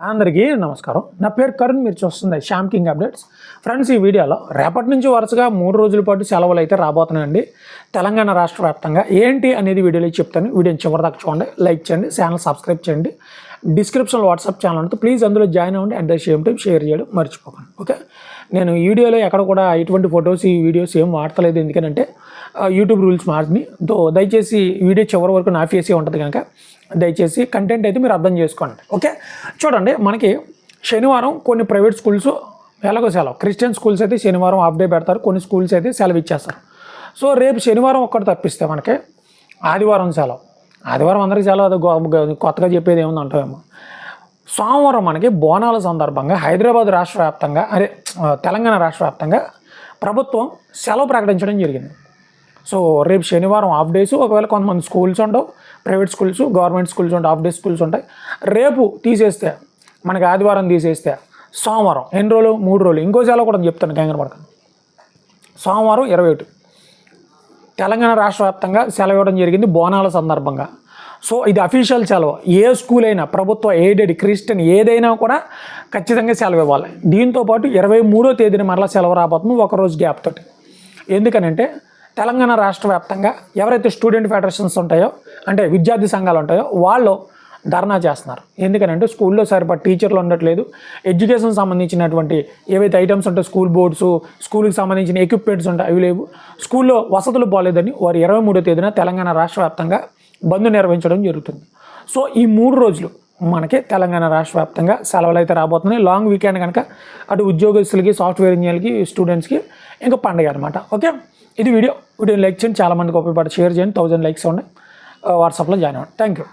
అందరికీ నమస్కారం. నా పేరు కరుణ్ మీరు చూస్తుంది శ్యామ్ కింగ్ అప్డేట్స్. ఫ్రెండ్స్ ఈ వీడియోలో రేపటి నుంచి వరుసగా మూడు రోజుల పాటు సెలవులు అయితే రాబోతున్నాయండి. తెలంగాణ రాష్ట్ర వ్యాప్తంగా ఏంటి అనేది వీడియోలో చెప్తాను. వీడియోని చివరిదాకా చూడండి లైక్ చేయండి ఛానల్ సబ్స్క్రైబ్ చేయండి. డిస్క్రిప్షన్లో వాట్సాప్ ఛానల్ ఉంటుంది. ప్లీజ్ అందులో జాయిన్ అవ్వండి. At the same time share చేయడం మర్చిపోకండి. ఓకే? నేను వీడియోలో ఎక్కడ కూడా ఎటువంటి ఫొటోస్ ఈ వీడియోస్ ఏం వాడతలేదు. ఎందుకంటే యూట్యూబ్ రూల్స్ మారిని దో దయచేసి వీడియో చివరి వరకు నా ఫేసే ఉంటుంది కనుక దయచేసి కంటెంట్ అయితే మీరు అర్థం చేసుకోండి. ఓకే? చూడండి మనకి శనివారం కొన్ని ప్రైవేట్ స్కూల్స్ ఎలాగో సెలవు. క్రిస్టియన్ స్కూల్స్ అయితే శనివారం హాఫ్ డే పెడతారు. కొన్ని స్కూల్స్ అయితే సెలవు ఇచ్చేస్తారు. సో రేపు శనివారం ఒక్కటి తప్పిస్తే మనకి ఆదివారం సెలవు. ఆదివారం అందరికీ సెలవు అది కొత్తగా చెప్పేది ఏముంది అంటావేమో. సోమవారం మనకి బోనాల సందర్భంగా హైదరాబాద్ రాష్ట్ర వ్యాప్తంగా అదే తెలంగాణ రాష్ట్ర వ్యాప్తంగా ప్రభుత్వం సెలవు ప్రకటించడం జరిగింది. సో రేపు శనివారం హాఫ్ డేస్ ఒకవేళ కొంతమంది స్కూల్స్ ఉండవు ప్రైవేట్ స్కూల్స్ గవర్నమెంట్ స్కూల్స్ ఉంటాయి హాఫ్ డే స్కూల్స్ ఉంటాయి. రేపు తీసేస్తే మనకి ఆదివారం తీసేస్తే సోమవారం ఎన్ని రోజులు? మూడు రోజులు. ఇంకో సెలవు కూడా చెప్తాను కేంద్ర పడక సోమవారం ఇరవై ఒకటి. తెలంగాణ రాష్ట్ర వ్యాప్తంగా సెలవు ఇవ్వడం జరిగింది బోనాల సందర్భంగా. సో ఇది అఫీషియల్ సెలవు. ఏ స్కూల్ అయినా ప్రభుత్వ ఎయిడెడ్ క్రిస్టియన్ ఏదైనా కూడా ఖచ్చితంగా సెలవు ఇవ్వాలి. దీంతోపాటు ఇరవై మూడో తేదీన మరలా సెలవు రాబోతుంది ఒకరోజు గ్యాప్ తోటి. ఎందుకనంటే తెలంగాణ రాష్ట్ర వ్యాప్తంగా ఎవరైతే స్టూడెంట్ ఫెడరేషన్స్ ఉంటాయో అంటే విద్యార్థి సంఘాలు ఉంటాయో వాళ్ళు ధర్నా చేస్తున్నారు. ఎందుకనంటే స్కూల్లో సరిపడా టీచర్లు ఉండట్లేదు. ఎడ్యుకేషన్ సంబంధించినటువంటి ఏవైతే ఐటమ్స్ ఉంటాయో స్కూల్ బోర్డ్స్ స్కూల్కి సంబంధించిన ఎక్విప్మెంట్స్ ఉంటాయి అవి లేవు. స్కూల్లో వసతులు బాగాలేదని వారు ఇరవై మూడో తేదీన తెలంగాణ రాష్ట్ర వ్యాప్తంగా బంద్ నిర్వహించడం జరుగుతుంది. సో ఈ మూడు రోజులు మనకి తెలంగాణ రాష్ట్ర వ్యాప్తంగా సెలవులు అయితే రాబోతున్నాయి. లాంగ్ వీకెండ్ కనుక అటు ఉద్యోగస్తులకి సాఫ్ట్వేర్ ఇంజనీర్లకి స్టూడెంట్స్కి ఇంకా పండగ అనమాట ఓకే ఇది వీడియో. వీడియో లైక్ చేయండి. చాలామందికి ఉపయోగపడి. షేర్ చేయండి. థౌజండ్ లైక్స్ ఉన్నాయి. Uh, వాట్సాప్లో జాయిన్ అవ్వండి. Thank you